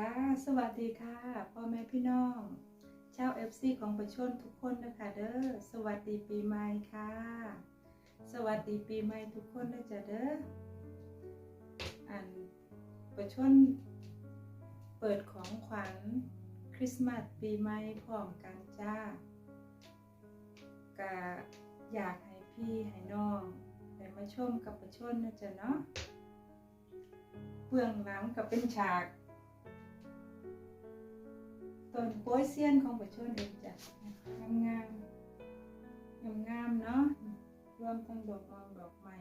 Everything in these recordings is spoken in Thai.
ค่ะ สวัสดีค่ะ พ่อแม่พี่น้องชาว FC ของประชนทุกคนนะคะเด้อ สวัสดีปีใหม่ค่ะ สวัสดีปีใหม่ทุกคนนะจ๊ะเด้อ อันประชนเปิดของขวัญคริสต์มาสปีใหม่พร้อมกันจ้าก็อยากให้พี่ให้น้องได้มาชมกับประชนนะจ๊ะเนาะเบื้องหลังก็เป็นฉาก ต้นโป้ยเซียนของประชนเองจ้ะงามงามงามงามเนาะรวมทั้งดอกมองดอกไม้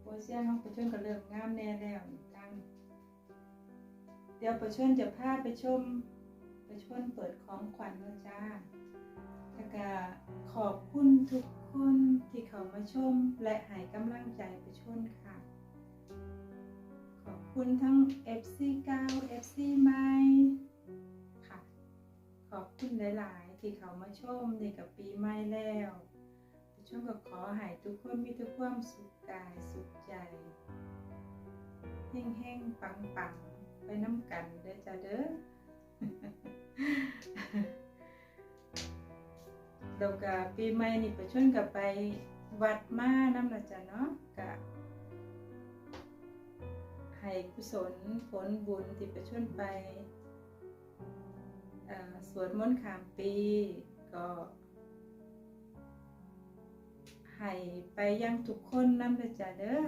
โป้ยเซียนของประชนก็เริ่มงามแน่แล้วกันเดี๋ยวประชนจะพาไปชมประชนเปิดของขวัญแล้วจ้าแล้วก็ขอบคุณทุกคนที่เขามาชมและให้กำลังใจประชนค่ะ ขอบคุณทั้ง FC เก่า FC ใหม่ค่ะ ขอบคุณหลาย ๆ ที่เขามาชมในกับปีใหม่แล้วช่วงก็ขอให้ทุกคนมีแต่ความสุขกายสุขใจเฮ่งเฮ่งปังปังๆ ไปน้ำกันเด้อจ้าเด้อเดี๋ยวกับปีใหม่นี่ไปชวนกับไปวัดมาน้ำละจ้ะเนาะกะ ให้กุศลผลบุญที่ไปช่วยไปสวดมนต์ขามปีก็ให้ไปยังทุกคนนำเลยจ้ะเด้อ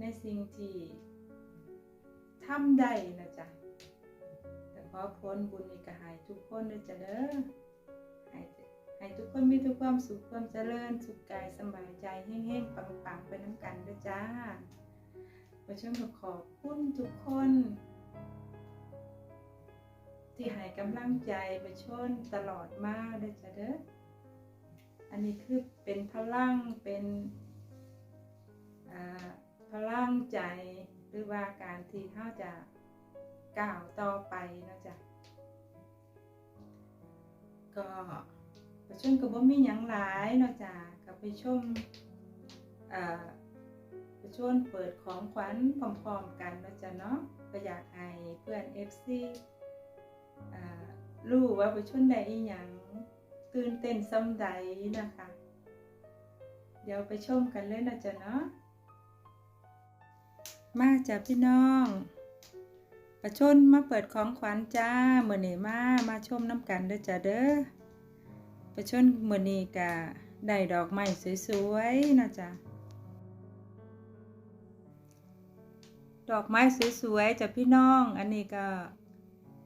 ในสิ่งที่ทำได้นะจ๊ะแต่ขอผลบุญนี่ก็ให้ทุกคนเลยจ้ะเด้อให้ให้ทุกคนมีทุกความสุขความเจริญ สุขกายสบายใจเฮ้งๆปังๆไปน้ำกันเด้อจ้า ประชมก็ขอบคุณทุกคน ที่ให้กำลังใจประชนตลอดมาเด้จ้ะเด้อ อันนี้คือเป็นพลังเป็นพลังใจหรือว่าการที่เขาจะก้าวต่อไปนะจ๊ะก็ประชมก็บ่มียังหลายนะจ้ะก็ไปชมอ่า ชวนเปิดของขวัญพร้อมๆกันนะจ๊ะเนาะก็อยากให้เพื่อน FC อ่ารู้ว่าไปชวนได้อีหยังตื่นเต้นซ้ำใดนะคะ เดี๋ยวไปชมกันเลยนะจ๊ะเนาะมาจ้ะพี่น้องประชนมาเปิดของขวัญจ้าเมื่อนี้มามาชมน้ำกันเด้อจ้ะเด้อประชนเมื่อนี้กะได้ดอกไม้สวยๆนะจ๊ะ ดอกไม้สวยๆจากพี่น้อง อันนี้ก็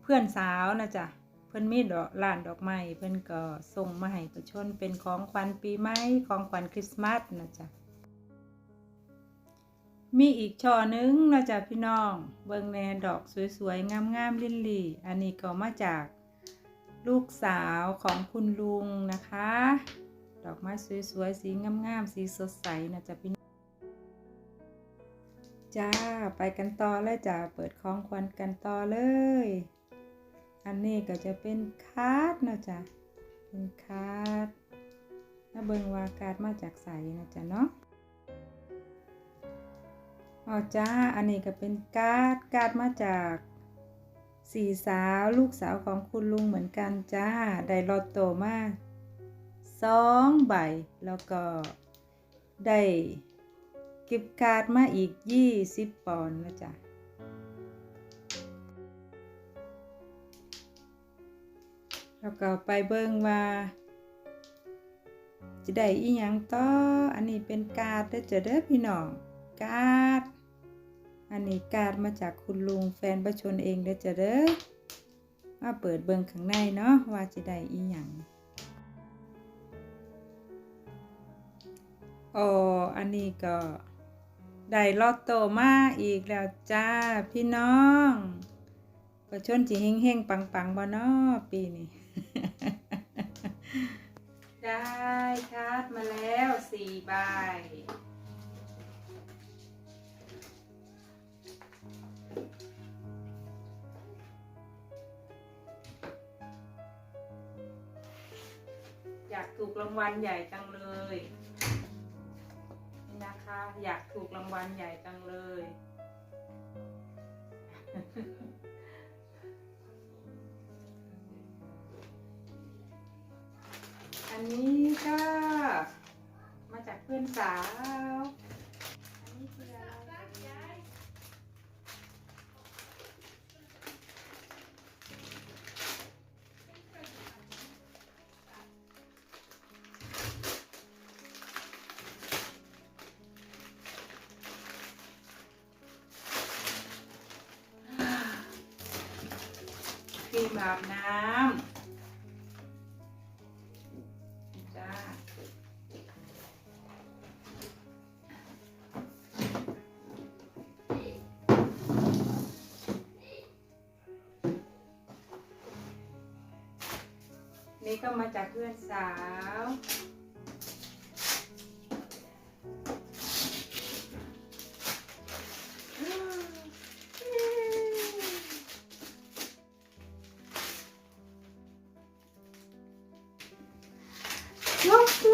เพื่อนสาวนะจ๊ะเพื่อนมีดอกร้านดอกไม้เพื่อนก็ส่งมาให้ประชนเป็นของขวัญปีใหม่ของขวัญคริสต์มาสนะจ๊ะมีอีกช่อหนึงนะจ๊ะพี่น้อง เบิ่งแนดอกสวยๆงามๆลิลลี่ อันนี้ก็มาจากลูกสาวของคุณลุงนะคะ ดอกไม้สวยๆสีงามๆสีสดใสนะจ๊ะพี่ จ้า ไปกันต่อเลยจ้า เปิดของขวัญกันต่อเลย อันนี้ก็จะเป็นคาร์ดนะจ๊ะเป็นคาร์ดถ้าเบิงว่าการ์ดมาจากใสนะจ๊ะเนาะอ๋อจ้า อันนี้ก็เป็นการ์ดการ์ดมาจากสี่สาวลูกสาวของคุณลุงเหมือนกันจ้า ได้ลอตโตมาสองใบ แล้วก็ได้ เก็บการ์ดมาอีก20ปอนด์นะจ๊ะแล้วก็ไปเบิ่งว่าจะได้อีหยังต่อ อันนี้เป็นการ์ดเด้อจ้ะเด้อพี่น้องการ์ดอันนี้การ์ดมาจากคุณลุงแฟนประชนเองเด้อจ้ะเด้อมาเปิดเบิ่งข้างในเนาะว่าจะได้อีหยังโอ้อันนี้ก็ ได้ลอตโตมาอีกแล้วจ้าพี่น้องประชนจิเฮงเฮงๆปังปังๆบ่เนาะปีนี้ ได้คาร์ดมาแล้วสี่ใบอยากถูกรางวัลใหญ่จังเลย นะคะ อยากถูกรางวัลใหญ่จังเลย อันนี้ก็มาจากเพื่อนสาว มอาบน้ำจ้านี่ก็มาจากเพื่อนสาว ช็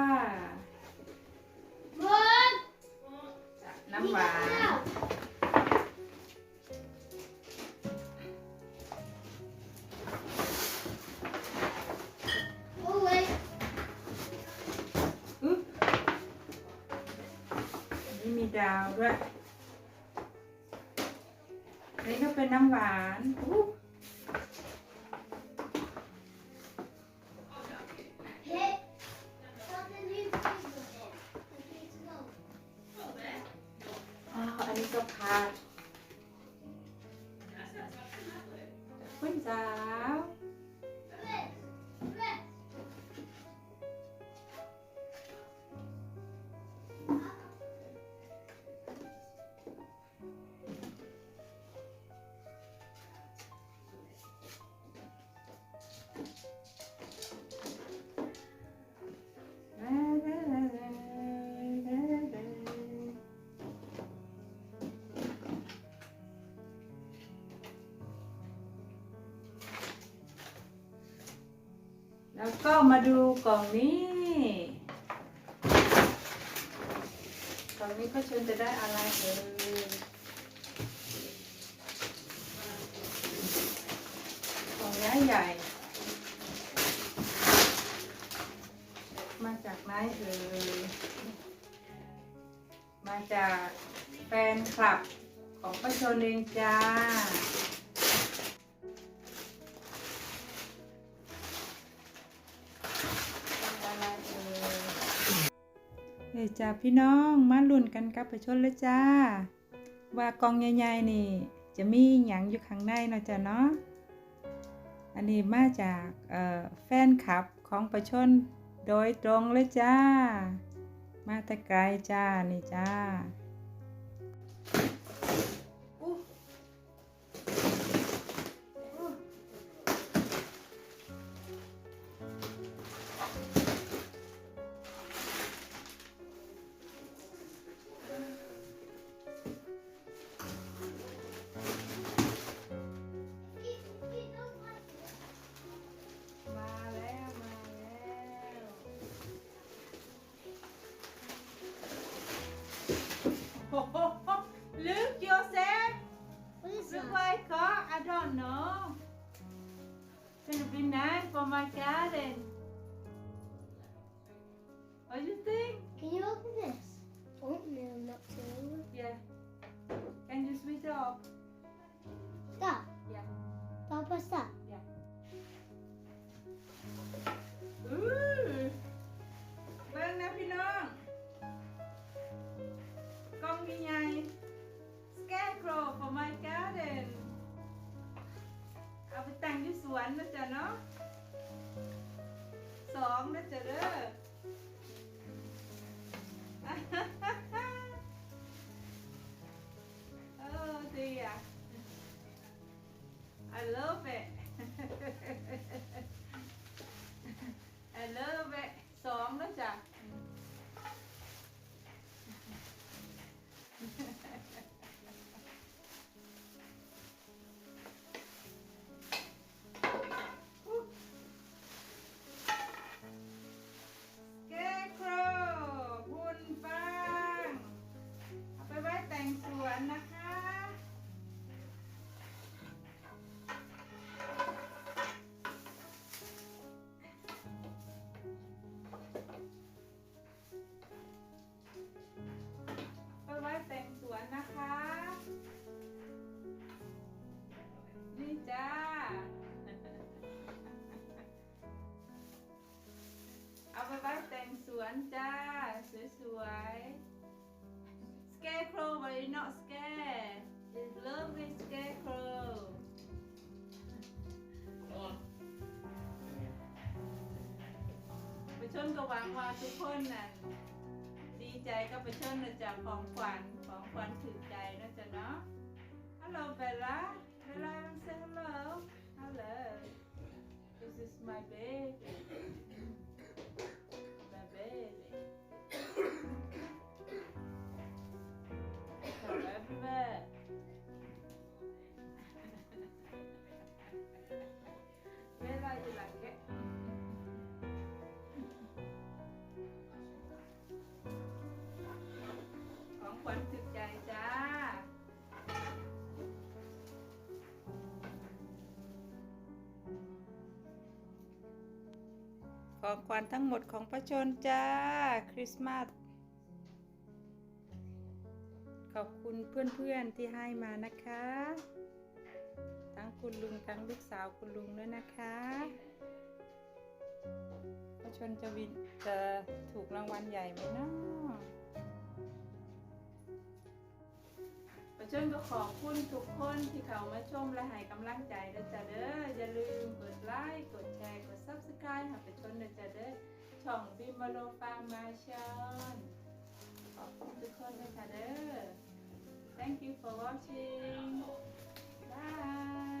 ดาวด้วยนนี้ก็เป็นน้ำหวานอู้หูอ๋ออันนี้ก็ผักเพื่อนสาว แล้วก็มาดูกล่องนี้ กล่องนี้ก็ชวนจะได้อะไรเอ่ยกล่องใหญ่ใหญ่ มาจากไหนเอ่ย มาจากแฟนคลับของป้าชนเองจ้า จ้าพี่น้องมาลุ้นกันกับประชนเลยจ้า ว่ากองใหญ่ๆนี่ จะมีหยังอยู่ข้างในเนาะจ้ะเนาะอันนี้มาจากแฟนคลับของประชนโดยตรงเลยจ้า มาแต่ไกลจ้านี่จ้า It's gonna be nice for my garden What do you think? Can you open this? Oh no, not too. Yeah Can you switch it off? That? Yeah I'll press ที่สว Scarecrow but it's not scared it's lovely Scarecrow ไปชนก็หวังว่าทุกคนน่ะดีใจก็ไปชนนะจ๊ะของขวัญของขวัญถือใจนะจ๊ะเนาะ Hello Bella Bella say hello hello this is my baby ของขวัญทั้งหมดของพระชนจ้า คริสต์มาส ขอบคุณเพื่อนๆที่ให้มานะคะ ทั้งคุณลุงทั้งลูกสาวคุณลุงด้วยนะคะ พระชนจะวินจะถูกรางวัลใหญ่ไหมเนาะ ชมก็ขอบคุณทุกคนที่เข้ามาชมและให้กำลังใจเด้อจ้าเด้ออย่าลืมกดไลค์กดแชร์กด subscribe ให้ไปชมเด้อจ้าเด้อช่องบิมบาลฟาร์มาชอนขอบคุณทุกคนเด้อจ้าเด้อ thank you for watching bye